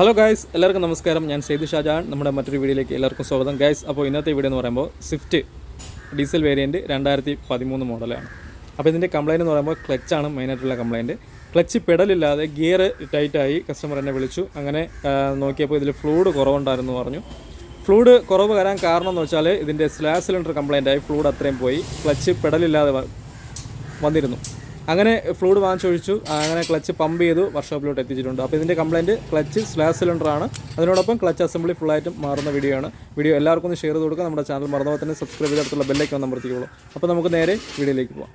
Hello guys എല്ലാവർക്കും നമസ്കാരം. ഞാൻ സെയ്ദ് ഷാജാൻ നമ്മുടെ മറ്റൊരു വീഡിയോയിലേക്ക് എല്ലാവർക്കും സ്വാഗതം. ഗായ്സ് അപ്പോൾ ഇന്നത്തെ വീഡിയോ എന്ന് പറയുമ്പോൾ സ്വിഫ്റ്റ് ഡീസൽ വേരിയന്റ് രണ്ടായിരത്തി പതിമൂന്ന് മോഡലാണ് അപ്പോൾ ഇതിന്റെ കംപ്ലയിന്റ് എന്ന് പറയുമ്പോൾ ക്ലച്ചാണ് മെയിനായിട്ടുള്ള കംപ്ലയിന്റ് ക്ലച്ച് പെടലില്ലാതെ ഗിയർ ടൈറ്റായി കസ്റ്റമർ എന്നെ വിളിച്ചു. അങ്ങനെ നോക്കിയപ്പോൾ ഇതിൽ ഫ്ലൂഡ് കുറവുണ്ടായിരുന്നു പറഞ്ഞു. ഫ്ലൂഡ് കുറവ് വരാൻ കാരണം എന്ന് വെച്ചാൽ ഇതിന്റെ സ്ലാസ് സിലിണ്ടർ കംപ്ലയിന്റായി ഫ്ലൂഡ് അത്രയും പോയി. ക്ലച്ച് പെടലില്ലാതെ വന്നിരുന്നു. അങ്ങനെ ഫ്ലൂഡ് വാങ്ങിച്ചൊഴിച്ചു. അങ്ങനെ ക്ലച്ച് പമ്പ് ചെയ്തു വർക്ക്ഷോപ്പിലോട്ട് എത്തിച്ചിട്ടുണ്ട്. അപ്പോൾ ഇതിന്റെ കംപ്ലയിന്റ് ക്ലച്ച് സ്ലാസ് സിലിണ്ടറാണ്. അതിനോടൊപ്പം ക്ലച്ച് അസംബ്ലി ഫുള്ളായിട്ടും മാറുന്ന വീഡിയോ ആണ്. വീഡിയോ എല്ലാവർക്കും ഒന്ന് ഷെയർ ചെയ്ത് കൊടുക്കുക. നമ്മുടെ ചാനൽ മറന്നുപോലെ തന്നെ സബ്സ്ക്രൈബ് ചെയ്തെടുത്തുള്ള ബെല്ലൈക്കൺ ഒന്ന് അമർത്തിക്കോളൂ. അപ്പോൾ നമുക്ക് നേരെ വീഡിയോയിലേക്ക് പോകാം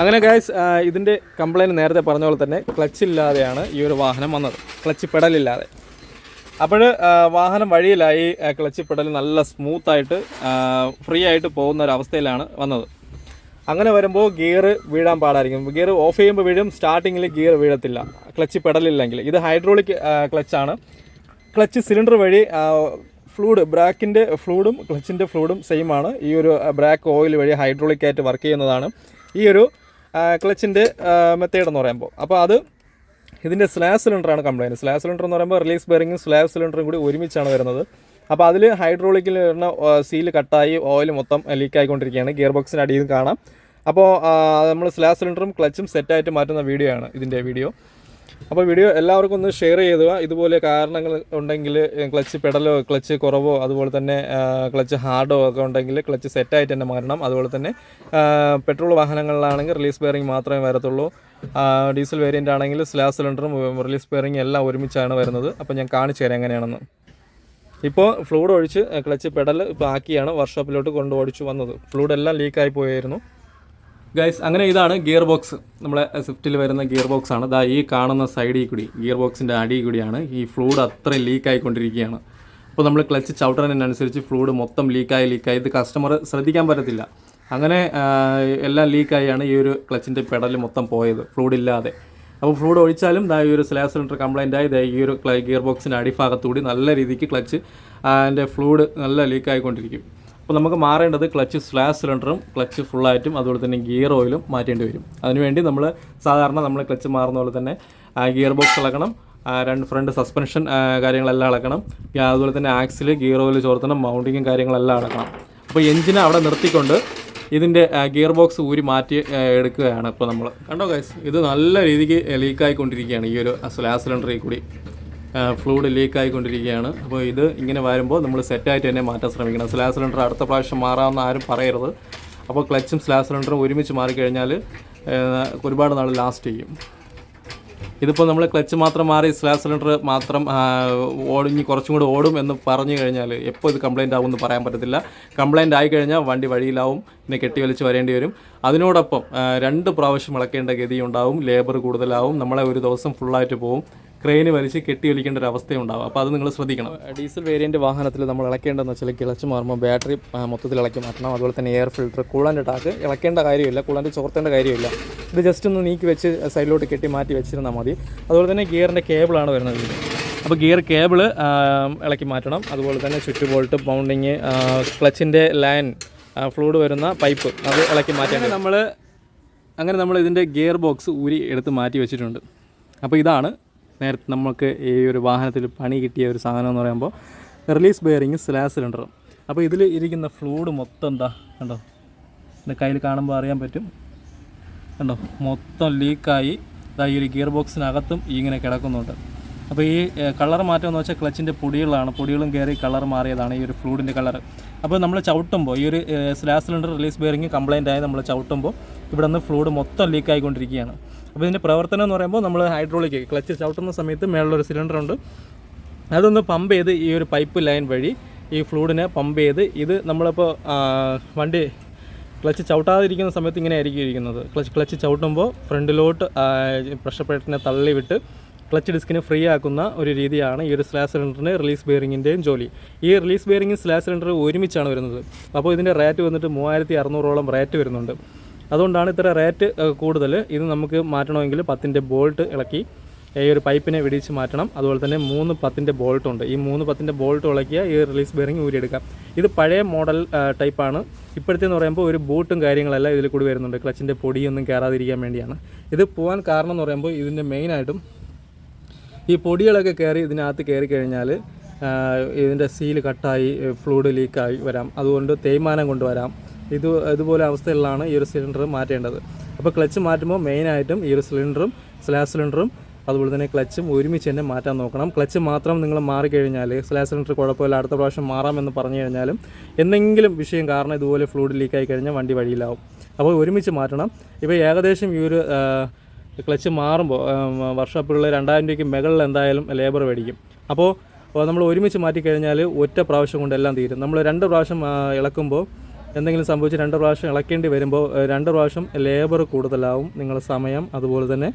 അങ്ങനെ ഗൈസ് ഇതിന്റെ കംപ്ലയിന്റ് നേരത്തെ പറഞ്ഞ പോലെ തന്നെ ക്ലച്ച് ഇല്ലാതെയാണ് ഈ ഒരു വാഹനം വന്നത്. ക്ലച്ച് പെടലില്ലാതെ. അപ്പോൾ വാഹനം വഴിയിലായി ക്ലച്ച് പെടൽ നല്ല സ്മൂത്തായിട്ട് ഫ്രീ ആയിട്ട് പോകുന്ന ഒരു അവസ്ഥയിലാണ് വന്നത്. അങ്ങനെ വരുമ്പോൾ ഗിയർ വീഴാൻ പാടായിരിക്കും. ഗിയർ ഓഫ് ചെയ്യുമ്പോൾ വീഴും സ്റ്റാർട്ടിങ്ങിൽ ഗിയർ വീഴത്തില്ല. ക്ലച്ച് പെടലില്ലെങ്കിൽ ഇത് ഹൈഡ്രോളിക് ക്ലച്ചാണ്. ക്ലച്ച് സിലിണ്ടർ വഴി ഫ്ലൂഡ് ബ്രാക്കിന്റെ ഫ്ലൂഡും ക്ലച്ചിന്റെ ഫ്ലൂഡും സെയിം ആണ്. ഈ ഒരു ബ്രാക്ക് ഓയിൽ വഴി ഹൈഡ്രോളിക്കായിട്ട് വർക്ക് ചെയ്യുന്നതാണ്. ഈ ഒരു ക്ലച്ചിന്റെ മെത്തേഡ് എന്ന് പറയുമ്പോൾ അപ്പോൾ അത് ഇതിന്റെ സ്ലാബ് സിലിണ്ടറാണ് കംപ്ലൈന്റ് സ്ലാബ് സിലിണ്ടർ എന്ന് പറയുമ്പോൾ റിലീസ് ബെയറിങ്ങും സ്ലാബ് സിലിണ്ടറും കൂടി ഒരുമിച്ചാണ് വരുന്നത്. അപ്പോൾ അതിൽ ഹൈഡ്രോളിക്കിൽ വരുന്ന സീൽ കട്ടായി ഓയിൽ മൊത്തം ലീക്ക് ആയിക്കൊണ്ടിരിക്കുകയാണ്. ഗിയർ ബോക്സിന്റെ അടിയിൽ കാണാം. അപ്പോൾ നമ്മൾ സ്ലാബ് സിലിണ്ടറും ക്ലച്ചും സെറ്റായിട്ട് മാറ്റുന്ന വീഡിയോ ആണ് ഇതിന്റെ വീഡിയോ അപ്പോൾ വീഡിയോ എല്ലാവർക്കും ഒന്ന് ഷെയർ ചെയ്യുക ഇതുപോലെ കാരണങ്ങൾ ഉണ്ടെങ്കിൽ ക്ലച്ച് പെടലോ ക്ലച്ച് കുറവോ അതുപോലെ തന്നെ ക്ലച്ച് ഹാർഡോ ഒക്കെ ഉണ്ടെങ്കിൽ ക്ലച്ച് സെറ്റായിട്ട് തന്നെ മാറണം. അതുപോലെ തന്നെ പെട്രോൾ വാഹനങ്ങളിലാണെങ്കിൽ റിലീസ് ബെയറിംഗ് മാത്രമേ വരത്തുള്ളൂ. ഡീസൽ വേരിയന്റ് ആണെങ്കിൽ സ്ലാബ് സിലിണ്ടറും റിലീസ് ബെയറിംഗ് എല്ലാം ഒരുമിച്ചാണ് വരുന്നത്. അപ്പോൾ ഞാൻ കാണിച്ചു തരാം എങ്ങനെയാണെന്ന്. ഇപ്പോൾ ഫ്ലൂഡ് ഒഴിച്ച് ക്ലച്ച് പെടൽ ഇപ്പോൾ ആക്കിയാണ് വർക്ക്ഷോപ്പിലോട്ട് കൊണ്ട് ഓടിച്ചു വന്നത്. ഫ്ലൂഡ് എല്ലാം ലീക്കായി പോയായിരുന്നു. ഗൈസ് അങ്ങനെ ഇതാണ് ഗിയർ ബോക്സ് നമ്മളെ സ്വിഫ്റ്റിൽ വരുന്ന ഗിയർ ബോക്സ് ആണ്. ദാ ഈ കാണുന്ന സൈഡിൽ കൂടി ഗിയർ ബോക്സിന്റെ അടിയിൽ കൂടിയാണ് ഈ ഫ്ലൂഡ് അത്ര ലീക്ക് ആയിക്കൊണ്ടിരിക്കുകയാണ്. അപ്പോൾ നമ്മൾ ക്ലച്ച് ചവിട്ടുന്നതിനനുസരിച്ച് ഫ്ലൂഡ് മൊത്തം ലീക്കായി ലീക്കായി ഇത് കസ്റ്റമർ ശ്രദ്ധിക്കാൻ പറ്റത്തില്ല. അങ്ങനെ എല്ലാം ലീക്കായാണ് ഈ ഒരു ക്ലച്ചിന്റെ പെഡൽ മൊത്തം പോയത് ഫ്ലൂഡ് ഇല്ലാതെ. അപ്പോൾ ഫ്ലൂഡ് ഒഴിച്ചാലും ദാ ഈ ഒരു സ്ലാബ് സിലിണ്ടർ കംപ്ലൈന്റ് ആയി. ദാ ഈ ഒരു ഗിയർ ബോക്സിന്റെ അടിഭാഗത്തുകൂടി നല്ല രീതിക്ക് ക്ലച്ച് അതിന്റെ ഫ്ലൂഡ് നല്ല ലീക്ക് ആയിക്കൊണ്ടിരിക്കും. അപ്പോൾ നമുക്ക് മാറേണ്ടത് ക്ലച്ച് സ്ലാസ് സിലിണ്ടറും ക്ലച്ച് ഫുള്ളായിട്ടും അതുപോലെ തന്നെ ഗിയർ ഓയിലും മാറ്റേണ്ടി വരും. അതിനുവേണ്ടി നമ്മൾ സാധാരണ നമ്മൾ ക്ലച്ച് മാറുന്ന പോലെ തന്നെ ഗിയർ ബോക്സ് ഇളക്കണം രണ്ട് ഫ്രണ്ട് സസ്പെൻഷൻ കാര്യങ്ങളെല്ലാം അളക്കണം അതുപോലെ തന്നെ ആക്സിൽ ഗിയർ ഓയിൽ ചോർത്തണം മൗണ്ടിങ്ങും കാര്യങ്ങളെല്ലാം അളക്കണം. അപ്പോൾ എഞ്ചിനെ അവിടെ നിർത്തിക്കൊണ്ട് ഇതിന്റെ ഗിയർ ബോക്സ് ഊരി മാറ്റി എടുക്കുകയാണ് ഇപ്പോൾ നമ്മൾ. കണ്ടോ ഗൈസ് ഇത് നല്ല രീതിക്ക് ലീക്കായിക്കൊണ്ടിരിക്കുകയാണ് ഈ ഒരു സ്ലാസ് സിലിണ്ടറിൽ കൂടി. ഫ്ലൂഡ് ലീക്ക് ആയിക്കൊണ്ടിരിക്കുകയാണ്. അപ്പോൾ ഇത് ഇങ്ങനെ വരുമ്പോൾ നമ്മൾ സെറ്റായിട്ട് തന്നെ മാറ്റാൻ ശ്രമിക്കണം. സ്ലാബ് സിലിണ്ടർ അടുത്ത പ്രാവശ്യം മാറാമെന്ന് ആരും പറയരുത്. അപ്പോൾ ക്ലച്ചും സ്ലാബ് സിലിണ്ടറും ഒരുമിച്ച് മാറിക്കഴിഞ്ഞാൽ ഒരുപാട് നാൾ ലാസ്റ്റ് ചെയ്യും. ഇതിപ്പോൾ നമ്മൾ ക്ലച്ച് മാത്രം മാറി സ്ലാബ് സിലിണ്ടർ മാത്രം ഓടിഞ്ഞ് കുറച്ചും കൂടി ഓടും എന്ന് പറഞ്ഞു കഴിഞ്ഞാൽ എപ്പോൾ ഇത് കംപ്ലൈന്റ് ആവും എന്ന് പറയാൻ പറ്റത്തില്ല. കംപ്ലൈന്റ് ആയി കഴിഞ്ഞാൽ വണ്ടി വഴിയിലാവും പിന്നെ കെട്ടി വലിച്ച് വരേണ്ടി വരും. അതിനോടൊപ്പം രണ്ട് പ്രാവശ്യം ഇളക്കേണ്ട ഗതി ഉണ്ടാവും ലേബർ കൂടുതലാവും. നമ്മളെ ഒരു ദിവസം ഫുള്ളായിട്ട് പോവും. ക്രെയിന് വലിച്ച് കെട്ടി വലിക്കേണ്ട ഒരു അവസ്ഥയുണ്ടാവും അപ്പോൾ അത് നിങ്ങൾ ശ്രദ്ധിക്കണം. ഡീസൽ വേരിയന്റ് വാഹനത്തിൽ നമ്മൾ ഇളക്കേണ്ടതെന്ന് വെച്ചാൽ കിളച്ച് മാറുമ്പോൾ ബാറ്ററി മൊത്തത്തിൽ ഇളക്കി മാറ്റണം. അതുപോലെ തന്നെ എയർ ഫിൽറ്റർ കൂളന്റെ ടാക്ക് ഇളക്കേണ്ട കാര്യമില്ല. കൂളന്റെ ചോർത്തേണ്ട കാര്യമില്ല. ഇത് ജസ്റ്റ് ഒന്ന് നീക്കി വെച്ച് സൈഡിലോട്ട് കെട്ടി മാറ്റി വെച്ചിരുന്നാൽ മതി. അതുപോലെ തന്നെ ഗിയറിന്റെ കേബിളാണ് വരുന്നത് അപ്പോൾ ഗിയർ കേബിൾ ഇളക്കി മാറ്റണം. അതുപോലെ തന്നെ ചുറ്റു ബോൾട്ട് ബൗണ്ടിങ് ക്ലച്ചിന്റെ ലൈൻ ഫ്ലൂഡ് വരുന്ന പൈപ്പ് അത് ഇളക്കി മാറ്റാൻ നമ്മൾ അങ്ങനെ നമ്മൾ ഇതിന്റെ ഗിയർ ബോക്സ് ഊരി എടുത്ത് മാറ്റി വെച്ചിട്ടുണ്ട്. അപ്പോൾ ഇതാണ് നേരത്തെ നമുക്ക് ഈ ഒരു വാഹനത്തിൽ പണി കിട്ടിയ ഒരു സാധനം എന്ന് പറയുമ്പോൾ റിലീസ് ബെയറിങ് സ്ലാസ് സിലിണ്ടറും അപ്പോൾ ഇതിൽ ഇരിക്കുന്ന ഫ്ലൂഡ് മൊത്തം എന്താ കണ്ടോ? എന്റെ കയ്യിൽ കാണുമ്പോൾ അറിയാൻ പറ്റും. കണ്ടോ? മൊത്തം ലീക്കായി ഇതാ ഈ ഒരു ഗിയർ ബോക്സിനകത്തും ഇങ്ങനെ കിടക്കുന്നുണ്ട്. അപ്പോൾ ഈ കളർ മാറ്റം എന്ന് വെച്ചാൽ ക്ലച്ചിന്റെ പൊടികളാണ്. പൊടികളും കയറി കളർ മാറിയതാണ് ഈ ഒരു ഫ്ലൂഡിന്റെ കളർ അപ്പോൾ നമ്മൾ ചവിട്ടുമ്പോൾ ഈ ഒരു slave cylinder release bearing complaint ആയി നമ്മൾ ചവിട്ടുമ്പോൾ ഇവിടെ നിന്ന് ഫ്ലൂഡ് മൊത്തം ലീക്ക് ആയിക്കൊണ്ടിരിക്കുകയാണ്. അപ്പോൾ ഇതിന്റെ പ്രവർത്തനം എന്ന് പറയുമ്പോൾ നമ്മൾ ഹൈഡ്രോളിക് ക്ലച്ച് ചവിട്ടുന്ന സമയത്ത് മേളിലൊരു സിലിണ്ടർ ഉണ്ട്. അതൊന്ന് പമ്പ് ചെയ്ത് ഈ ഒരു പൈപ്പ് ലൈൻ വഴി ഈ ഫ്ലൂഡിനെ പമ്പ് ചെയ്ത് ഇത് നമ്മളിപ്പോൾ വണ്ടി ക്ലച്ച് ചവിട്ടാതിരിക്കുന്ന സമയത്ത് ഇങ്ങനെ ആയിരിക്കും ഇരിക്കുന്നത്. ക്ലച്ച് ക്ലച്ച് ചവിട്ടുമ്പോൾ ഫ്രണ്ടിലോട്ട് പ്രഷർ പ്ലേറ്റിനെ തള്ളി വിട്ട് ക്ലച്ച് ഡിസ്കിനെ ഫ്രീ ആക്കുന്ന ഒരു രീതിയാണ് ഈ ഒരു സ്ലാസ് സിലിണ്ടറിന്റെ റിലീസ് ബെയറിങ്ങിന്റെയും ജോലി. ഈ റിലീസ് ബെയറിങ്ങും സ്ലാസ് സിലിണ്ടർ ഒരുമിച്ചാണ് വരുന്നത്. അപ്പോൾ ഇതിന്റെ റേറ്റ് വന്നിട്ട് മൂവായിരത്തി അറുന്നൂറോളം റേറ്റ് വരുന്നുണ്ട്. അതുകൊണ്ടാണ് ഇത്ര റേറ്റ് കൂടുതൽ. ഇത് നമുക്ക് മാറ്റണമെങ്കിൽ പത്തിന്റെ ബോൾട്ട് ഇളക്കി ഈ ഒരു പൈപ്പിനെ വെടിച്ച് മാറ്റണം. അതുപോലെ തന്നെ മൂന്ന് പത്തിന്റെ ബോൾട്ടുണ്ട് ഈ മൂന്ന് പത്തിന്റെ ബോൾട്ട് ഉളക്കിയ ഈ റിലീസ് ബെയറിംഗ് ഊരിയെടുക്കാം. ഇത് പഴയ മോഡൽ ടൈപ്പാണ് ഇപ്പോഴത്തെ എന്ന് പറയുമ്പോൾ ഒരു ബൂട്ടും കാര്യങ്ങളെല്ലാം ഇതിൽ കൂടി വരുന്നുണ്ട്. ക്ലച്ചിന്റെ പൊടിയൊന്നും കയറാതിരിക്കാൻ വേണ്ടിയാണ്. ഇത് പോകാൻ കാരണം എന്ന് പറയുമ്പോൾ ഇതിന്റെ മെയിനായിട്ടും ഈ പൊടികളൊക്കെ കയറി ഇതിനകത്ത് കയറി കഴിഞ്ഞാൽ ഇതിന്റെ സീൽ കട്ടായി ഫ്ലൂഡ് ലീക്കായി വരാം. അതുകൊണ്ട് തേയ്മാനം കൊണ്ടുവരാം. ഇത് ഇതുപോലെ അവസ്ഥയിലാണ് ഈ ഒരു സിലിണ്ടർ മാറ്റേണ്ടത്. അപ്പോൾ ക്ലച്ച് മാറ്റുമ്പോൾ മെയിനായിട്ടും ഈ ഒരു സിലിണ്ടറും സ്ലാസ് സിലിണ്ടറും അതുപോലെ തന്നെ ക്ലച്ചും ഒരുമിച്ച് തന്നെ മാറ്റാൻ നോക്കണം. ക്ലച്ച് മാത്രം നിങ്ങൾ മാറിക്കഴിഞ്ഞാൽ സ്ലാസ് സിലിണ്ടർ കുഴപ്പമില്ല അടുത്ത പ്രാവശ്യം മാറാമെന്ന് പറഞ്ഞു കഴിഞ്ഞാലും എന്തെങ്കിലും വിഷയം കാരണം ഇതുപോലെ ഫ്ലൂഡ് ലീക്കായി കഴിഞ്ഞാൽ വണ്ടി വഴിയിലാവും. അപ്പോൾ ഒരുമിച്ച് മാറ്റണം. ഇപ്പോൾ ഏകദേശം ഈ ഒരു ക്ലച്ച് മാറുമ്പോൾ വർഷോപ്പുകളിൽ രണ്ടായിരം രൂപയ്ക്ക് മുകളിൽ എന്തായാലും ലേബർ മേടിക്കും. അപ്പോൾ നമ്മൾ ഒരുമിച്ച് മാറ്റിക്കഴിഞ്ഞാൽ ഒറ്റ പ്രാവശ്യം കൊണ്ട് എല്ലാം തീരും. നമ്മൾ രണ്ട് പ്രാവശ്യം ഇളക്കുമ്പോൾ എന്തെങ്കിലും സംഭവിച്ച് രണ്ട് പ്രാവശ്യം ഇളക്കേണ്ടി വരുമ്പോൾ രണ്ട് പ്രാവശ്യം ലേബർ കൂടുതലാവും. നിങ്ങളുടെ സമയം അതുപോലെ തന്നെ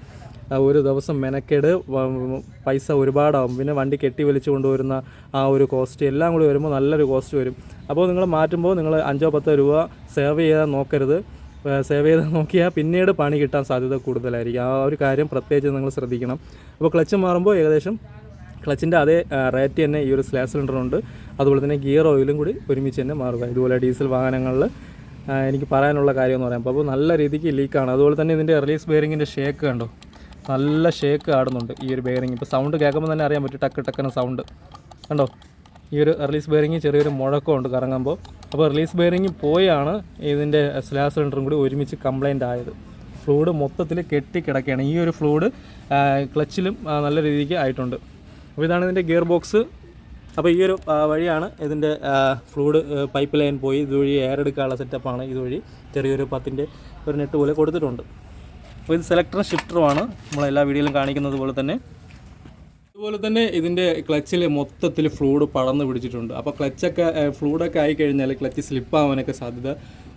ഒരു ദിവസം മെനക്കേട് പൈസ ഒരുപാടാവും. പിന്നെ വണ്ടി കെട്ടി വലിച്ചു കൊണ്ടുവരുന്ന ആ ഒരു കോസ്റ്റ് എല്ലാം കൂടി വരുമ്പോൾ നല്ലൊരു കോസ്റ്റ് വരും. അപ്പോൾ നിങ്ങൾ മാറ്റുമ്പോൾ നിങ്ങൾ അഞ്ചോ പത്തോ രൂപ സേവ് ചെയ്യാൻ നോക്കരുത്. സേവ് ചെയ്ത് നോക്കിയാൽ പിന്നീട് പണി കിട്ടാൻ സാധ്യത കൂടുതലായിരിക്കും. ആ ഒരു കാര്യം പ്രത്യേകിച്ച് നിങ്ങൾ ശ്രദ്ധിക്കണം. അപ്പോൾ ക്ലച്ച് മാറുമ്പോൾ ഏകദേശം ക്ലച്ചിന്റെ അതേ റേറ്റ് തന്നെ ഈ ഒരു സ്ലാസ് സിലിണ്ടറുണ്ട് അതുപോലെ തന്നെ ഗിയർ ഓയിലും കൂടി ഒരുമിച്ച് തന്നെ മാറുക. ഇതുപോലെ ഡീസൽ വാഹനങ്ങളിൽ എനിക്ക് പറയാനുള്ള കാര്യം എന്ന് പറയുമ്പോൾ അപ്പോൾ നല്ല രീതിക്ക് ലീക്കാണ് അതുപോലെ തന്നെ ഇതിന്റെ റിലീസ് ബെയറിങ്ങിന്റെ ഷേക്ക് കണ്ടോ? നല്ല ഷേക്ക് ആടുന്നുണ്ട് ഈ ഒരു ബെയറിങ് ഇപ്പോൾ സൗണ്ട് കേൾക്കുമ്പോൾ തന്നെ അറിയാൻ പറ്റും ടക്ക് ടക്കന സൗണ്ട് കണ്ടോ? ഈ ഒരു റിലീസ് ബെയറിങ് ചെറിയൊരു മുഴക്കമുണ്ട് കറങ്ങുമ്പോൾ. അപ്പോൾ റിലീസ് ബെയറിങ് പോയാണ് ഇതിന്റെ സ്ലാസ് സിലിണ്ടറും കൂടി ഒരുമിച്ച് കംപ്ലൈന്റ് ആയത്. ഫ്ലൂഡ് മൊത്തത്തിൽ കെട്ടിക്കിടക്കുകയാണ് ഈ ഒരു ഫ്ലൂഡ് ക്ലച്ചിലും നല്ല രീതിക്ക് ആയിട്ടുണ്ട്. അപ്പോൾ ഇതാണ് ഇതിന്റെ ഗിയർ ബോക്സ് അപ്പോൾ ഈ ഒരു വഴിയാണ് ഇതിന്റെ ഫ്ലൂഡ് പൈപ്പ് ലൈൻ പോയി ഇതുവഴി എയർ എടുക്കാനുള്ള സെറ്റപ്പാണ് ഇതുവഴി ചെറിയൊരു പത്തിന്റെ ഒരു നെറ്റ് പോലെ കൊടുത്തിട്ടുണ്ട്. അപ്പോൾ ഇത് സെലക്ടറും ഷിഫ്റ്ററുമാണ് നമ്മൾ എല്ലാ വീഡിയോയിലും കാണിക്കുന്നത് പോലെ തന്നെ. അതുപോലെ തന്നെ ഇതിന്റെ ക്ലച്ചിൽ മൊത്തത്തിൽ ഫ്ലൂഡ് പടർന്ന് പിടിച്ചിട്ടുണ്ട്. അപ്പോൾ ക്ലച്ചൊക്കെ ഫ്ലൂഡൊക്കെ ആയി കഴിഞ്ഞാൽ ക്ലച്ച് സ്ലിപ്പാവാനൊക്കെ സാധ്യത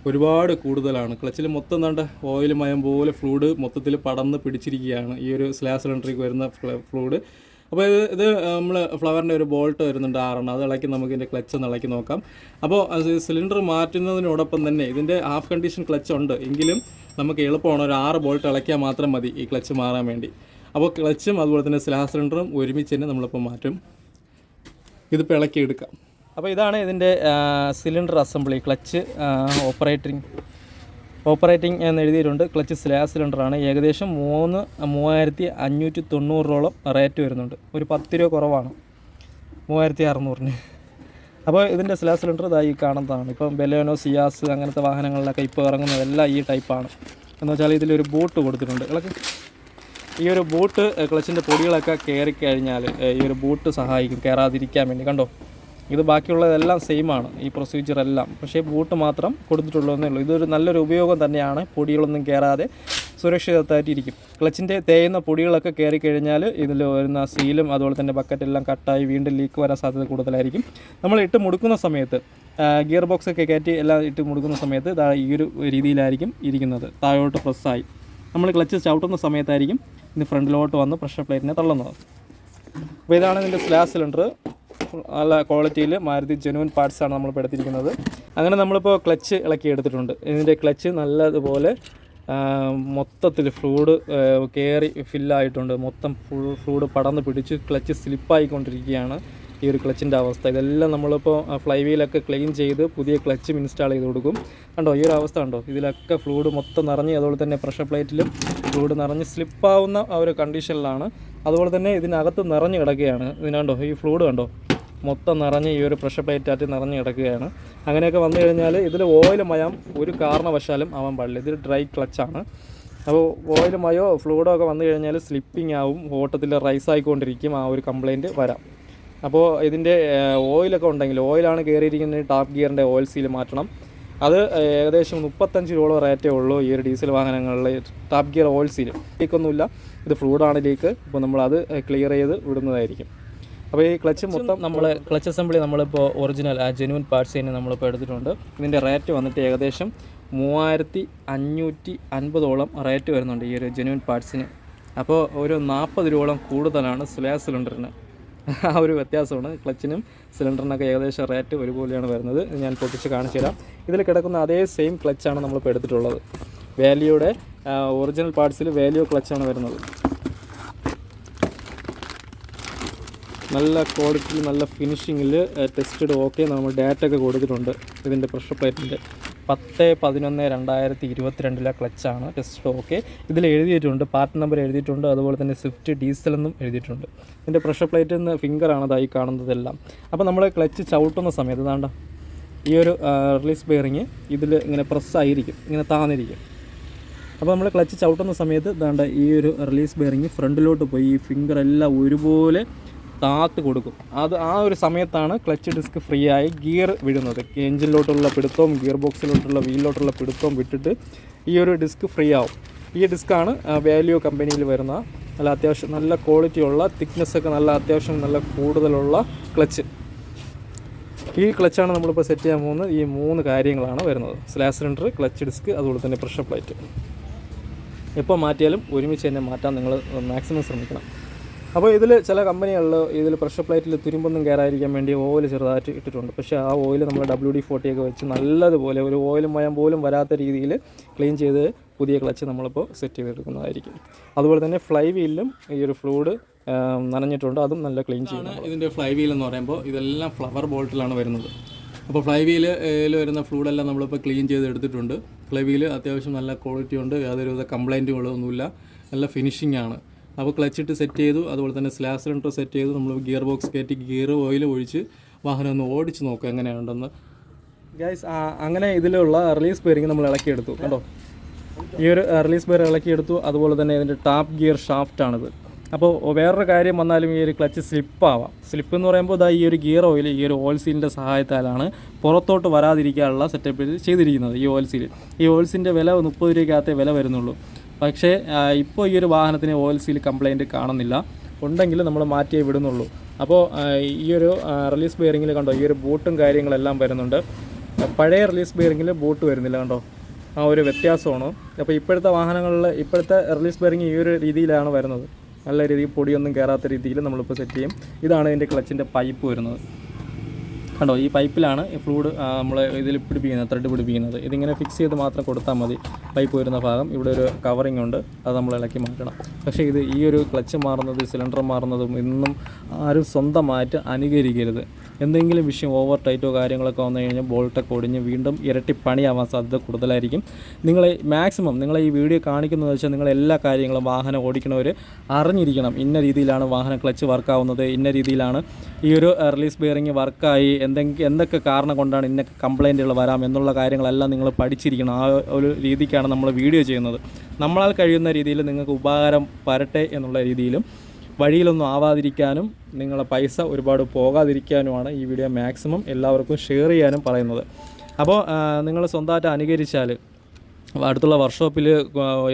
ഒരുപാട് കൂടുതലാണ്. ക്ലച്ചിൽ മൊത്തം കണ്ട ഓയിൽ മയം പോലെ ഫ്ലൂഡ് മൊത്തത്തിൽ പടർന്ന് പിടിച്ചിരിക്കുകയാണ്. ഈ ഒരു സ്ലാസ് സിലിണ്ടറിക്ക് വരുന്ന ഫ്ലൂഡ് അപ്പോൾ ഇത് ഇത് നമ്മൾ ഫ്ലവറിന്റെ ഒരു ബോൾട്ട് വരുന്നുണ്ട് ആറെണ്ണം. അത് ഇളക്കി നമുക്ക് ഇതിന്റെ ക്ലച്ച് ഒന്ന് ഇളക്കി നോക്കാം. അപ്പോൾ സിലിണ്ടർ മാറ്റുന്നതിനോടൊപ്പം തന്നെ ഇതിന്റെ ഹാഫ് കണ്ടീഷൻ ക്ലച്ച് ഉണ്ട്. എങ്കിലും നമുക്ക് എളുപ്പമാണ് ഒരു ആറ് ബോൾട്ട് ഇളക്കിയാൽ മാത്രം മതി ഈ ക്ലച്ച് മാറാൻ വേണ്ടി. അപ്പോൾ ക്ലച്ചും അതുപോലെ തന്നെ സ്ലാ സിലിണ്ടറും ഒരുമിച്ച് തന്നെ നമ്മളിപ്പോൾ മാറ്റും. ഇതിപ്പോൾ ഇളക്കി എടുക്കാം അപ്പോൾ ഇതാണ് ഇതിന്റെ cylinder assembly clutch operating. Operating എന്ന് എഴുതിയിട്ടുണ്ട്. ക്ലച്ച് സ്ലാസ് സിലിണ്ടറാണ്. ഏകദേശം മൂന്ന് മൂവായിരത്തി അഞ്ഞൂറ്റി തൊണ്ണൂറോളം റേറ്റ് വരുന്നുണ്ട്. ഒരു പത്ത് രൂപ കുറവാണ്. മൂവായിരത്തി അറുന്നൂറിന്. അപ്പോൾ ഇതിന്റെ സ്ലാസ് സിലിണ്ടർ ഇതായി കാണുന്നതാണ്. ഇപ്പം ബെലോനോ സിയാസ് അങ്ങനത്തെ വാഹനങ്ങളിലൊക്കെ ഇപ്പോൾ ഇറങ്ങുന്നതെല്ലാം ഈ ടൈപ്പാണ്. എന്ന് വെച്ചാൽ ഇതിലൊരു ബൂട്ട് കൊടുത്തിട്ടുണ്ട്. ഇളക്ക്. ഈ ഒരു ബൂട്ട് ക്ലച്ചിന്റെ പൊടികളൊക്കെ കയറി കഴിഞ്ഞാൽ ഈ ഒരു ബൂട്ട് സഹായിക്കും. കയറാതിരിക്കാൻ വേണ്ടി. കണ്ടോ? ഇത് ബാക്കിയുള്ളതെല്ലാം സെയിം ആണ്. ഈ പ്രൊസീജിയർ എല്ലാം. പക്ഷേ ബൂട്ട് മാത്രം കൊടുത്തിട്ടുള്ളൂ എന്നേ ഉള്ളൂ ഇതൊരു നല്ലൊരു ഉപയോഗം തന്നെയാണ്. പൊടികളൊന്നും കയറാതെ സുരക്ഷിതത്തായിട്ടിരിക്കും. ക്ലച്ചിന്റെ തേയുന്ന പൊടികളൊക്കെ കയറി കഴിഞ്ഞാൽ ഇതിൽ വരുന്ന സീലും അതുപോലെ തന്നെ ബക്കറ്റെല്ലാം കട്ടായി വീണ്ടും ലീക്ക് വരാൻ സാധ്യത കൂടുതലായിരിക്കും. നമ്മൾ ഇട്ട് മുടുക്കുന്ന സമയത്ത് ഗിയർ ബോക്സ് ഒക്കെ കയറ്റി എല്ലാം ഇട്ട് മുടുക്കുന്ന സമയത്ത് ഈ ഒരു രീതിയിലായിരിക്കും ഇരിക്കുന്നത്. താഴോട്ട് പ്രസ്സായി നമ്മൾ ക്ലച്ച് ചവിട്ടുന്ന സമയത്തായിരിക്കും ഇത് ഫ്രണ്ടിലോട്ട് വന്ന് പ്രഷർ പ്ലേറ്റിനെ തള്ളുന്നത്. അപ്പോൾ ഇതാണ് ഇതിന്റെ സ്ലാസ് സിലിണ്ടർ നല്ല ക്വാളിറ്റിയിൽ മാരുതി ജെനുവൻ പാർട്സാണ് നമ്മൾ പെടുത്തിയിരിക്കുന്നത് അങ്ങനെ നമ്മളിപ്പോൾ ക്ലച്ച് ഇളക്കി എടുത്തിട്ടുണ്ട്. ഇതിന്റെ ക്ലച്ച് നല്ലതുപോലെ മൊത്തത്തിൽ ഫ്ലൂഡ് കയറി ഫില്ലായിട്ടുണ്ട് മൊത്തം ഫുൾ ഫ്ലൂഡ് പടർന്ന് പിടിച്ച് ക്ലച്ച് സ്ലിപ്പായിക്കൊണ്ടിരിക്കുകയാണ് ഈ ഒരു ക്ലച്ചിന്റെ അവസ്ഥ. ഇതെല്ലാം നമ്മളിപ്പോൾ ഫ്ലൈ വീലൊക്കെ ക്ലീൻ ചെയ്ത് പുതിയ ക്ലച്ചും ഇൻസ്റ്റാൾ ചെയ്ത് കൊടുക്കും. കണ്ടോ ഈ ഒരു അവസ്ഥ ഉണ്ടോ ഇതിലൊക്കെ ഫ്ലൂഡ് മൊത്തം നിറഞ്ഞ് അതുപോലെ തന്നെ പ്രഷർ പ്ലേറ്റിലും ഫ്ലൂഡ് നിറഞ്ഞ് സ്ലിപ്പാവുന്ന ഒരു കണ്ടീഷനിലാണ് അതുപോലെ തന്നെ ഇതിനകത്ത് നിറഞ്ഞ് കിടക്കുകയാണ്. ഇതിനുണ്ടോ ഈ ഫ്ലൂഡ് കണ്ടോ? മൊത്തം നിറഞ്ഞ് ഈ ഒരു പ്രഷർ പ്ലേറ്റായിട്ട് നിറഞ്ഞ് കിടക്കുകയാണ്. അങ്ങനെയൊക്കെ വന്നു കഴിഞ്ഞാൽ ഇതിൽ ഓയിൽ മയം ഒരു കാരണവശാലും ആവാൻ പാടില്ല. ഇതൊരു ഡ്രൈ ക്ലച്ചാണ് അപ്പോൾ ഓയിൽ മയോ ഫ്ലൂഡോ ഒക്കെ വന്നു കഴിഞ്ഞാൽ സ്ലിപ്പിംഗ് ആവും ഓട്ടത്തിൽ റൈസ് ആയിക്കൊണ്ടിരിക്കും ആ ഒരു കംപ്ലയിന്റ് വരാം. അപ്പോൾ ഇതിന്റെ ഓയിലൊക്കെ ഉണ്ടെങ്കിൽ ഓയിലാണ് കയറിയിരിക്കുന്നത് ടാപ്പ് ഗിയറിന്റെ ഓയിൽ സീൽ മാറ്റണം. അത് ഏകദേശം മുപ്പത്തഞ്ച് രൂപ റേറ്റേ ഉള്ളൂ ഈ ഒരു ഡീസൽ വാഹനങ്ങളിൽ ടാപ്പ് ഗിയർ ഓയിൽ സീൽ ലീക്കൊന്നുമില്ല ഇത് ഫ്ലൂഡാണ് ലീക്ക് അപ്പോൾ നമ്മളത് ക്ലിയർ ചെയ്ത് വിടുന്നതായിരിക്കും. അപ്പോൾ ഈ ക്ലച്ച് മൊത്തം നമ്മൾ ക്ലച്ച് അസംബ്ലി നമ്മളിപ്പോൾ ഒറിജിനൽ ആ ജെനുവൻ പാർട്സ് തന്നെ നമ്മളിപ്പോൾ എടുത്തിട്ടുണ്ട്. ഇതിന്റെ റേറ്റ് വന്നിട്ട് ഏകദേശം മൂവായിരത്തി അഞ്ഞൂറ്റി അൻപതോളം റേറ്റ് വരുന്നുണ്ട് ഈ ഒരു ജെനുവൻ പാർട്സിന് അപ്പോൾ ഒരു നാൽപ്പത് രൂപയോളം കൂടുതലാണ് സ്ലേ സിലിണ്ടറിന് ആ ഒരു വ്യത്യാസമാണ് ക്ലച്ചിനും സിലിണ്ടറിനൊക്കെ ഏകദേശം റേറ്റ് ഒരുപോലെയാണ് വരുന്നത്. ഞാൻ പൊട്ടിച്ച് കാണിച്ചു തരാം. ഇതിൽ കിടക്കുന്ന അതേ സെയിം ക്ലച്ചാണ് നമ്മളിപ്പോൾ എടുത്തിട്ടുള്ളത്. വാല്യൂയുടെ ഒറിജിനൽ പാർട്സിൽ വാല്യൂ ക്ലച്ചാണ് വരുന്നത്. നല്ല ക്വാളിറ്റിയിൽ നല്ല ഫിനിഷിങ്ങിൽ ടെസ്റ്റഡ് ഓക്കെ നമ്മൾ ഡാറ്റ ഒക്കെ കൊടുത്തിട്ടുണ്ട്. ഇതിന്റെ പ്രഷർ പ്ലേറ്റിന്റെ പത്ത് പതിനൊന്ന് രണ്ടായിരത്തി ഇരുപത്തിരണ്ടിലെ ക്ലച്ചാണ് ടെസ്റ്റ് ഓക്കെ ഇതിൽ എഴുതിയിട്ടുണ്ട് പാർട്ട് നമ്പർ എഴുതിയിട്ടുണ്ട് അതുപോലെ തന്നെ സ്വിഫ്റ്റ് ഡീസൽ എന്നും എഴുതിയിട്ടുണ്ട്. ഇതിന്റെ പ്രഷർ പ്ലേറ്റിൽ നിന്ന് ഫിംഗറാണ് അതായി കാണുന്നതെല്ലാം. അപ്പോൾ നമ്മൾ ക്ലച്ച് ചവിട്ടുന്ന സമയത്ത് ഇതാണ്ട ഈ ഒരു റിലീസ് ബെയറിങ് ഇതിൽ ഇങ്ങനെ പ്രസ്സായിരിക്കും ഇങ്ങനെ താന്നിരിക്കും. അപ്പോൾ നമ്മൾ ക്ലച്ച് ചവിട്ടുന്ന സമയത്ത് ഇതാണ്ട ഈ ഒരു റിലീസ് ബെയറിങ് ഫ്രണ്ടിലോട്ട് പോയി ഈ ഫിംഗർ എല്ലാം ഒരുപോലെ താത്ത് കൊടുക്കും. അത് ആ ഒരു സമയത്താണ് ക്ലച്ച് ഡിസ്ക് ഫ്രീ ആയി ഗിയർ വിടുന്നത്. എഞ്ചിനിലോട്ടുള്ള പിടുത്തവും ഗിയർ ബോക്സിലോട്ടുള്ള വീലിലോട്ടുള്ള പിടുത്തവും വിട്ടിട്ട് ഈ ഒരു ഡിസ്ക് ഫ്രീ ആവും. ഈ ഡിസ്ക്കാണ് വാല്യൂ കമ്പനിയിൽ വരുന്ന നല്ല അത്യാവശ്യം നല്ല ക്വാളിറ്റി ഉള്ള തിക്നെസ് ഒക്കെ നല്ല അത്യാവശ്യം നല്ല കൂടുതലുള്ള ക്ലച്ച്. ഈ ക്ലച്ചാണ് നമ്മളിപ്പോൾ സെറ്റ് ചെയ്യാൻ പോകുന്നത്. ഈ മൂന്ന് കാര്യങ്ങളാണ് വരുന്നത്. സ്ലാസ് സിലിണ്ടർ ക്ലച്ച് ഡിസ്ക് അതുപോലെ തന്നെ പ്രഷർ പ്ലേറ്റ് എപ്പോൾ മാറ്റിയാലും ഒരുമിച്ച് തന്നെ മാറ്റാൻ നിങ്ങൾ മാക്സിമം ശ്രമിക്കണം. അപ്പോൾ ഇതിൽ ചില കമ്പനികളിൽ ഇതിൽ പ്രഷർ പ്ലേറ്റിൽ തുരുമ്പൊന്നും കയറാതിരിക്കാൻ വേണ്ടി ഓയിൽ ചെറുതായിട്ട് ഇട്ടിട്ടുണ്ട്. പക്ഷേ ആ ഓയിൽ നമ്മൾ ഡബ്ല്യു ഡി ഫോർട്ടിയൊക്കെ വെച്ച് നല്ലതുപോലെ ഒരു ഓയിലും മയം പോലും വരാത്ത രീതിയിൽ ക്ലീൻ ചെയ്ത് പുതിയ ക്ലച്ച് നമ്മളിപ്പോൾ സെറ്റ് ചെയ്തെടുക്കുന്നതായിരിക്കും. അതുപോലെ തന്നെ ഫ്ലൈ വീലിലും ഈ ഒരു ഫ്ലൂഡ് നനഞ്ഞിട്ടുണ്ട്. അതും നല്ല ക്ലീൻ ചെയ്യണം ഇതിന്റെ ഫ്ലൈ വീൽ എന്ന് പറയുമ്പോൾ ഇതെല്ലാം ഫ്ലവർ ബോൾട്ടിലാണ് വരുന്നത്. അപ്പോൾ ഫ്ലൈ വീലിൽ വരുന്ന ഫ്ലൂഡെല്ലാം നമ്മളിപ്പോൾ ക്ലീൻ ചെയ്ത് എടുത്തിട്ടുണ്ട്. ഫ്ലൈ വീൽ അത്യാവശ്യം നല്ല ക്വാളിറ്റി ഉണ്ട്. യാതൊരുവിധ കംപ്ലൈന്റുകളൊന്നുമില്ല നല്ല ഫിനിഷിംഗ് ആണ്. അപ്പോൾ ക്ലച്ച് ഇട്ട് സെറ്റ് ചെയ്തു. അതുപോലെ തന്നെ സ്ലാസ് സിലിണ്ടർ സെറ്റ് ചെയ്തു. നമ്മൾ ഗിയർ ബോക്സ് കയറ്റി ഗിയർ ഓയിൽ ഒഴിച്ച് വാഹനം ഒന്ന് ഓടിച്ച് നോക്കുക. എങ്ങനെയുണ്ടെന്ന് ഗൈസ് അങ്ങനെ ഇതിലുള്ള റിലീസ് ബെയറിങ് നമ്മൾ ഇളക്കിയെടുത്തു. കണ്ടോ? ഈ ഒരു റിലീസ് ബെയർ ഇളക്കിയെടുത്തു. അതുപോലെ തന്നെ ഇതിന്റെ ടാപ്പ് ഗിയർ ഷാഫ്റ്റാണിത് അപ്പോൾ വേറൊരു കാര്യം വന്നാലും ഈ ഒരു ക്ലച്ച് സ്ലിപ്പാവാം സ്ലിപ്പ് എന്ന് പറയുമ്പോൾ ഇതാ ഈ ഒരു ഗിയർ ഓയിൽ ഈ ഒരു ഓയിൽ സീലിന്റെ സഹായത്താലാണ് പുറത്തോട്ട് വരാതിരിക്കാനുള്ള സെറ്റപ്പ് ചെയ്തിരിക്കുന്നത് ഈ ഓയിൽ സീൽ ഈ ഓയിൽ സീലിന്റെ വില മുപ്പത് രൂപയ്ക്കകത്തേ വില വരുന്നുള്ളൂ. പക്ഷേ ഇപ്പോൾ ഈ ഒരു വാഹനത്തിന് ഓയിൽ സീൽ കംപ്ലൈന്റ് കാണുന്നില്ല. ഉണ്ടെങ്കിൽ നമ്മൾ മാറ്റിയേ വിടുന്നുള്ളൂ. അപ്പോൾ ഈ ഒരു റിലീസ് ബെയറിങ്ങിൽ കണ്ടോ ഈ ഒരു ബൂട്ടും കാര്യങ്ങളെല്ലാം വരുന്നുണ്ട്. പഴയ റിലീസ് ബെയറിങ്ങിൽ ബൂട്ട് വരുന്നില്ല കണ്ടോ? ആ ഒരു വ്യത്യാസമാണ്. അപ്പോൾ ഇപ്പോഴത്തെ വാഹനങ്ങളിൽ ഇപ്പോഴത്തെ റിലീസ് ബെയറിങ് ഈ ഒരു രീതിയിലാണ് വരുന്നത്. നല്ല രീതിയിൽ പൊടിയൊന്നും കയറാത്ത രീതിയിൽ നമ്മളിപ്പോൾ സെറ്റ് ചെയ്യും. ഇതാണ് ഇതിന്റെ ക്ലച്ചിന്റെ പൈപ്പ് വരുന്നത്. കണ്ടോ ഈ പൈപ്പിലാണ് ഈ ഫ്ലൂഡ് നമ്മൾ ഇതിൽ പിടിപ്പിക്കുന്നത് ത്രെഡ് പിടിപ്പിക്കുന്നത്. ഇതിങ്ങനെ ഫിക്സ് ചെയ്ത് മാത്രം കൊടുത്താൽ മതി. പൈപ്പ് വരുന്ന ഭാഗം. ഇവിടെ ഒരു കവറിങ് ഉണ്ട്. അത് നമ്മൾ ഇളക്കി മാറ്റണം. പക്ഷേ ഇത് ഈ ഒരു ക്ലച്ച് മാറുന്നത് സിലിണ്ടർ മാറുന്നതും ഇന്നും ആരും സ്വന്തമായിട്ട് അനുകരിക്കരുത്. എന്തെങ്കിലും വിഷയം ഓവർ ടൈറ്റോ കാര്യങ്ങളൊക്കെ വന്നു കഴിഞ്ഞാൽ ബോൾട്ടൊക്കെ ഒടിഞ്ഞ് വീണ്ടും ഇരട്ടി പണിയാവാൻ സാധ്യത കൂടുതലായിരിക്കും. നിങ്ങൾ മാക്സിമം നിങ്ങൾ ഈ വീഡിയോ കാണിക്കുന്നത് വെച്ചാൽ നിങ്ങൾ എല്ലാ കാര്യങ്ങളും വാഹനം ഓടിക്കണവർ അറിഞ്ഞിരിക്കണം. ഇന്ന രീതിയിലാണ് വാഹനം ക്ലച്ച് വർക്കാവുന്നത് ഇന്ന രീതിയിലാണ് ഈ ഒരു റിലീസ് ബെയറിങ് വർക്കായി എന്തെങ്കിലും എന്തൊക്കെ കാരണം കൊണ്ടാണ് ഇന്ന കംപ്ലൈന്റുകൾ വരാം എന്നുള്ള കാര്യങ്ങളെല്ലാം നിങ്ങൾ പഠിച്ചിരിക്കണം. ആ ഒരു രീതിക്കാണ് നമ്മൾ വീഡിയോ ചെയ്യുന്നത്. നമ്മളാൽ കഴിയുന്ന രീതിയിൽ നിങ്ങൾക്ക് ഉപകാരം വരട്ടെ എന്നുള്ള രീതിയിലും വഴിയിലൊന്നും ആവാതിരിക്കാനും നിങ്ങളെ പൈസ ഒരുപാട് പോകാതിരിക്കാനുമാണ് ഈ വീഡിയോ മാക്സിമം എല്ലാവർക്കും ഷെയർ ചെയ്യാനും പറയുന്നത്. അപ്പോൾ നിങ്ങൾ സ്വന്തമായിട്ട് അനുകരിച്ചാൽ അടുത്തുള്ള വർക്ക്ഷോപ്പിൽ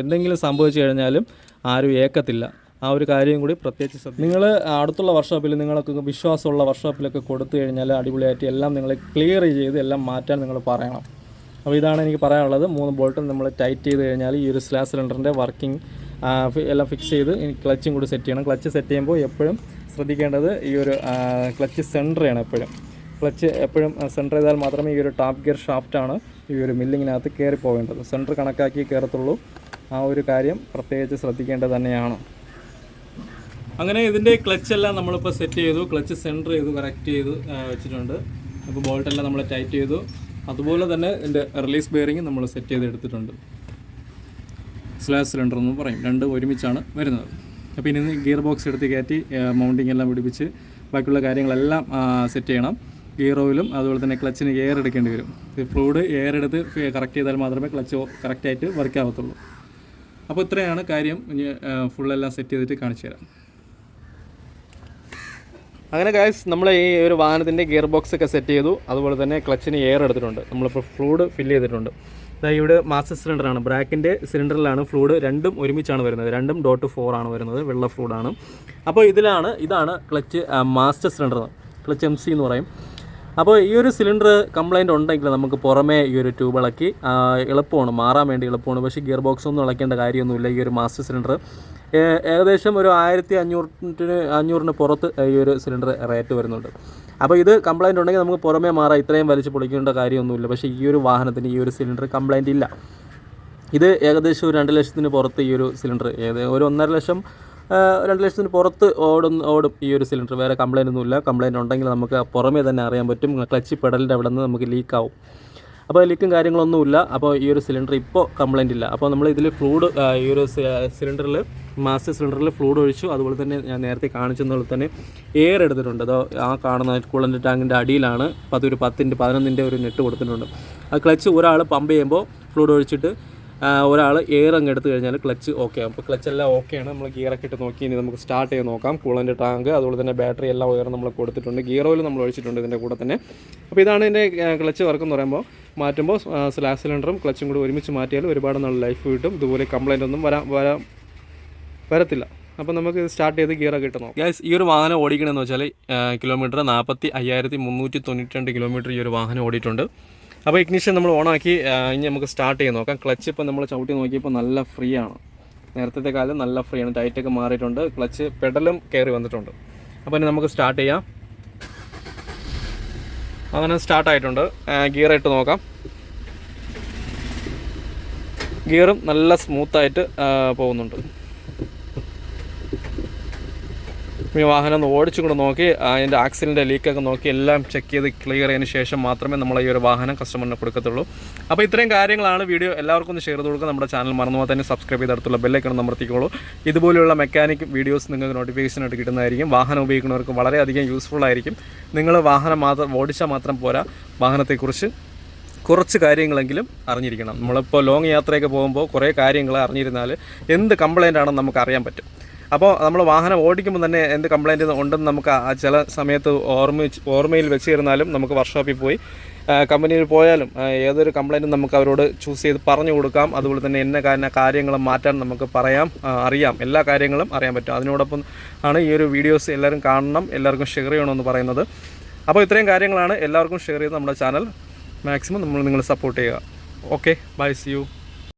എന്തെങ്കിലും സംഭവിച്ചു കഴിഞ്ഞാലും ആരും ഏക്കത്തില്ല. ആ ഒരു കാര്യം കൂടി പ്രത്യേകിച്ച് നിങ്ങൾ അടുത്തുള്ള വർക്ക്ഷോപ്പിൽ നിങ്ങൾക്ക് വിശ്വാസമുള്ള വർക്ക്ഷോപ്പിലൊക്കെ കൊടുത്തു കഴിഞ്ഞാൽ അടിപൊളിയായിട്ട് എല്ലാം നിങ്ങൾ ക്ലിയർ ചെയ്ത് എല്ലാം മാറ്റാൻ നിങ്ങൾ പറയണം. അപ്പോൾ ഇതാണ് എനിക്ക് പറയാനുള്ളത്. മൂന്ന് ബോൾട്ടും നമ്മൾ ടൈറ്റ് ചെയ്ത് കഴിഞ്ഞാൽ ഈ ഒരു സ്ലാസ് സിലിണ്ടറിന്റെ വർക്കിംഗ് എല്ലാം ഫിക്സ് ചെയ്ത് ഇനി ക്ലച്ചും കൂടി സെറ്റ് ചെയ്യണം. ക്ലച്ച് സെറ്റ് ചെയ്യുമ്പോൾ എപ്പോഴും ശ്രദ്ധിക്കേണ്ടത് ഈ ഒരു ക്ലച്ച് സെന്റർ ചെയ്യണം എപ്പോഴും. ക്ലച്ച് എപ്പോഴും സെന്റർ ചെയ്താൽ മാത്രമേ ഈ ഒരു ടാപ്പ് ഗിയർ ഷാഫ്റ്റാണ് ഈ ഒരു മില്ലിങ്ങിനകത്ത് കയറി പോകേണ്ടത് സെന്റർ കണക്കാക്കി കയറത്തുള്ളൂ ആ ഒരു കാര്യം പ്രത്യേകിച്ച് ശ്രദ്ധിക്കേണ്ടത് തന്നെയാണ്. അങ്ങനെ ഇതിന്റെ ക്ലച്ചെല്ലാം നമ്മളിപ്പോൾ സെറ്റ് ചെയ്തു. ക്ലച്ച് സെന്റർ ചെയ്തു കറക്റ്റ് ചെയ്ത് വെച്ചിട്ടുണ്ട്. അപ്പോൾ ബോൾട്ടെല്ലാം നമ്മൾ ടൈറ്റ് ചെയ്തു. അതുപോലെ തന്നെ ഇതിന്റെ റിലീസ് ബെയറിങ് നമ്മൾ സെറ്റ് ചെയ്ത് എടുത്തിട്ടുണ്ട് സ്ലാസ് സിലിണ്ടർ എന്ന് പറയും. രണ്ടും ഒരുമിച്ചാണ് വരുന്നത്. അപ്പോൾ ഇനി ഗിയർ ബോക്സ് എടുത്ത് കയറ്റി മൗണ്ടിങ് എല്ലാം പിടിപ്പിച്ച് ബാക്കിയുള്ള കാര്യങ്ങളെല്ലാം സെറ്റ് ചെയ്യണം. ഗിയർ ഓയിലും അതുപോലെ തന്നെ ക്ലച്ചിന് എയർ എടുക്കേണ്ടി വരും. ഫ്ലൂഡ് എയർ എടുത്ത് കറക്റ്റ് ചെയ്താൽ മാത്രമേ ക്ലച്ച് കറക്റ്റായിട്ട് വർക്ക് ആവത്തുള്ളൂ. അപ്പോൾ ഇത്രയാണ് കാര്യം. ഇനി ഫുള്ളെല്ലാം സെറ്റ് ചെയ്തിട്ട് കാണിച്ചു തരാം. അങ്ങനെ ഗായ്സ് നമ്മൾ ഈ ഒരു വാഹനത്തിന്റെ ഗിയർ ബോക്സ് ഒക്കെ സെറ്റ് ചെയ്തു. അതുപോലെ തന്നെ ക്ലച്ചിന് എയർ എടുത്തിട്ടുണ്ട്. നമ്മളിപ്പോൾ ഫ്ലൂഡ് ഫില്ല് ചെയ്തിട്ടുണ്ട്. ഇവിടെ മാസ്റ്റർ സിലിണ്ടറാണ് ബ്രാക്കിന്റെ സിലിണ്ടറിലാണ് ഫ്ലൂഡ് രണ്ടും ഒരുമിച്ചാണ് വരുന്നത്. രണ്ടും ഡോട്ട് ഫോർ ആണ് വരുന്നത്. വെള്ള ഫ്ലൂഡാണ് അപ്പോൾ ഇതിലാണ് ഇതാണ് clutch master cylinder clutch M C എന്ന് പറയും. അപ്പോൾ ഈ ഒരു സിലിണ്ടർ കംപ്ലൈന്റ് ഉണ്ടെങ്കിൽ നമുക്ക് പുറമേ ഈ ഒരു ട്യൂബ് ഇളക്കി എളുപ്പമാണ്. മാറാൻ വേണ്ടി എളുപ്പമാണ്. പക്ഷേ ഗിയർ ബോക്സ് ഒന്നും ഇളക്കേണ്ട കാര്യമൊന്നുമില്ല ഈ ഒരു മാസ്റ്റർ സിലിണ്ടർ ഏകദേശം ഒരു ആയിരത്തി അഞ്ഞൂറിന് അഞ്ഞൂറിന് പുറത്ത് ഈ ഒരു സിലിണ്ടർ റേറ്റ് വരുന്നുണ്ട്. അപ്പോൾ ഇത് കംപ്ലൈന്റ് ഉണ്ടെങ്കിൽ നമുക്ക് പുറമേ മാറാം. ഇത്രയും വലിച്ചു പൊളിക്കേണ്ട കാര്യമൊന്നുമില്ല. പക്ഷേ ഈ ഒരു വാഹനത്തിന് ഈ ഒരു സിലിണ്ടർ കംപ്ലൈന്റ് ഇല്ല. ഇത് ഏകദേശം ഒരു രണ്ട് ലക്ഷത്തിന് പുറത്ത് ഈ ഒരു സിലിണ്ടർ ഏത് ഒരു ഒന്നര ലക്ഷം രണ്ട് ലക്ഷത്തിന് പുറത്ത് ഓടും ഓടും ഈ ഒരു സിലിണ്ടർ. വേറെ കംപ്ലൈന്റ് ഒന്നുമില്ല. കംപ്ലൈന്റ് ഉണ്ടെങ്കിൽ നമുക്ക് പുറമേ തന്നെ അറിയാൻ പറ്റും. ക്ലച്ച് പെടലിന്റെ അവിടെ നിന്ന് നമുക്ക് ലീക്ക് ആവും. അപ്പോൾ ലീക്കും കാര്യങ്ങളൊന്നുമില്ല. അപ്പോൾ ഈ ഒരു സിലിണ്ടർ ഇപ്പോൾ കംപ്ലൈന്റ് ഇല്ല. അപ്പോൾ നമ്മൾ ഇതിൽ ഫ്ലൂഡ് ഈ ഒരു സിലിണ്ടറിൽ മാസ്റ്റർ സിലിണ്ടറിൽ ഫ്ലൂഡ് ഒഴിച്ചു. അതുപോലെ തന്നെ ഞാൻ നേരത്തെ കാണിച്ചതുപോലെ തന്നെ എയർ എടുത്തിട്ടുണ്ട്. അതോ ആ കാണുന്ന കൂളന്റെ ടാങ്കിന്റെ അടിയിലാണ് പത്ത് ഒരു പത്തിന്റെ പതിനൊന്നിന്റെ ഒരു നെറ്റ് കൊടുത്തിട്ടുണ്ട്. ആ ക്ലച്ച് ഒരാൾ പമ്പ് ചെയ്യുമ്പോൾ ഫ്ലൂഡ് ഒഴിച്ചിട്ട് ഒരാൾ എയർ അങ്ങ് എടുത്തു കഴിഞ്ഞാൽ ക്ലച്ച് ഓക്കെ ആകും അപ്പോൾ ക്ലച്ച് എല്ലാം ഓക്കെയാണ് നമ്മൾ ഗിയറൊക്കെ ഇട്ട് നോക്കി ഇനി നമുക്ക് സ്റ്റാർട്ട് ചെയ്ത് നോക്കാം. കൂളന്റെ ടാങ്ക് അതുപോലെ തന്നെ ബാറ്ററി എല്ലാം ഉയർ നമ്മൾ കൊടുത്തിട്ടുണ്ട്. ഗിയർ ഓയിൽ നമ്മൾ ഒഴിച്ചിട്ടുണ്ട് ഇതിന്റെ കൂടെ തന്നെ. അപ്പോൾ ഇതാണ് ഇതിന്റെ ക്ലച്ച് വർക്ക് എന്ന് പറയുമ്പോൾ മാറ്റുമ്പോൾ സ്ലാസ് സിലിണ്ടറും ക്ലച്ചും കൂടി ഒരുമിച്ച് മാറ്റിയാൽ ഒരുപാട് നല്ല ലൈഫ് കിട്ടും. ഇതുപോലെ കംപ്ലൈന്റ് ഒന്നും വരാൻ വരാൻ വരത്തില്ല. അപ്പോൾ നമുക്ക് സ്റ്റാർട്ട് ചെയ്ത് ഗിയറൊക്കെ ഇട്ട് നോക്കാം. ഗ്യാസ് ഈ ഒരു വാഹനം ഓടിക്കണമെന്ന് വെച്ചാൽ കിലോമീറ്റർ നാൽപ്പത്തി അയ്യായിരത്തി മുന്നൂറ്റി തൊണ്ണൂറ്റി രണ്ട് കിലോമീറ്റർ ഈ ഒരു വാഹനം ഓടിയിട്ടുണ്ട്. അപ്പോൾ ഇഗ്നിഷൻ നമ്മൾ ഓണാക്കി ഇനി നമുക്ക് സ്റ്റാർട്ട് ചെയ്ത് നോക്കാം. ക്ലച്ച് ഇപ്പോൾ നമ്മൾ ചവിട്ടി നോക്കിയപ്പോൾ നല്ല ഫ്രീ ആണ്. നേരത്തെ കാലം നല്ല ഫ്രീ ആണ്. ടൈറ്റൊക്കെ മാറിയിട്ടുണ്ട്. ക്ലച്ച് പെഡലും കയറി വന്നിട്ടുണ്ട്. അപ്പോൾ ഇനി നമുക്ക് സ്റ്റാർട്ട് ചെയ്യാം. അങ്ങനെ സ്റ്റാർട്ട് ആയിട്ടുണ്ട്. ഗിയർ ഇട്ട് നോക്കാം. ഗിയറും നല്ല സ്മൂത്തായിട്ട് പോകുന്നുണ്ട്. ഈ വാഹനം ഓടിച്ചും കൂടെ നോക്കി അതിന്റെ ആക്സിലിന്റെ ലീക്കൊക്കെ നോക്കി എല്ലാം ചെക്ക് ചെയ്ത് ക്ലിയർ ചെയ്തതിന് ശേഷം മാത്രമേ നമ്മൾ ഈ ഒരു വാഹനം കസ്റ്റമറിന് കൊടുക്കത്തുള്ളൂ. അപ്പോൾ ഇത്രയും കാര്യങ്ങളാണ് വീഡിയോ എല്ലാവർക്കും ഒന്ന് ഷെയർ ചെയ്ത് കൊടുക്കുക. നമ്മുടെ ചാനൽ മറന്നുപോലെ തന്നെ സബ്സ്ക്രൈബ് ചെയ്ത് അടുത്തുള്ള ബെല്ലൈക്കണം അമർത്തിക്കോളൂ. ഇതുപോലെയുള്ള മെക്കാനിക് വീഡിയോസ് നിങ്ങൾക്ക് നോട്ടിഫിക്കേഷൻ ആയിട്ട് കിട്ടുന്നതായിരിക്കും. വാഹനം ഉപയോഗിക്കുന്നവർക്ക് വളരെയധികം യൂസ്ഫുൾ ആയിരിക്കും. നിങ്ങൾ വാഹനം മാത്രം ഓടിച്ചാൽ മാത്രം പോരാ. വാഹനത്തെക്കുറിച്ച് കുറച്ച് കാര്യങ്ങളെങ്കിലും അറിഞ്ഞിരിക്കണം. നമ്മളിപ്പോൾ ലോങ് യാത്രയൊക്കെ പോകുമ്പോൾ കുറേ കാര്യങ്ങൾ അറിഞ്ഞിരുന്നാൽ എന്ത് കംപ്ലൈന്റ് ആണെന്ന് നമുക്ക് അറിയാൻ പറ്റും. അപ്പോൾ നമ്മൾ വാഹനം ഓടിക്കുമ്പോൾ തന്നെ എന്ത് കംപ്ലൈന്റ് ഉണ്ടെന്ന് നമുക്ക് ചില സമയത്ത് ഓർമ്മ ഓർമ്മയിൽ വെച്ചിരുന്നാലും നമുക്ക് വർക്ക്ഷോപ്പിൽ പോയി കമ്പനിയിൽ പോയാലും ഏതൊരു കംപ്ലൈന്റും നമുക്ക് അവരോട് ചൂസ് ചെയ്ത് പറഞ്ഞു കൊടുക്കാം. അതുപോലെ തന്നെ എന്ന കാരണ കാര്യങ്ങൾ മാറ്റാൻ നമുക്ക് പറയാം അറിയാം. എല്ലാ കാര്യങ്ങളും അറിയാൻ പറ്റും. അതിനോടൊപ്പം ആണ് ഈ ഒരു വീഡിയോസ് എല്ലാവരും കാണണം എല്ലാവർക്കും ഷെയർ ചെയ്യണമെന്ന് പറയുന്നത്. അപ്പോൾ ഇത്രയും കാര്യങ്ങളാണ് എല്ലാവർക്കും ഷെയർ ചെയ്ത് നമ്മുടെ ചാനൽ മാക്സിമം നമ്മൾ നിങ്ങൾ സപ്പോർട്ട് ചെയ്യുക. Okay bye C U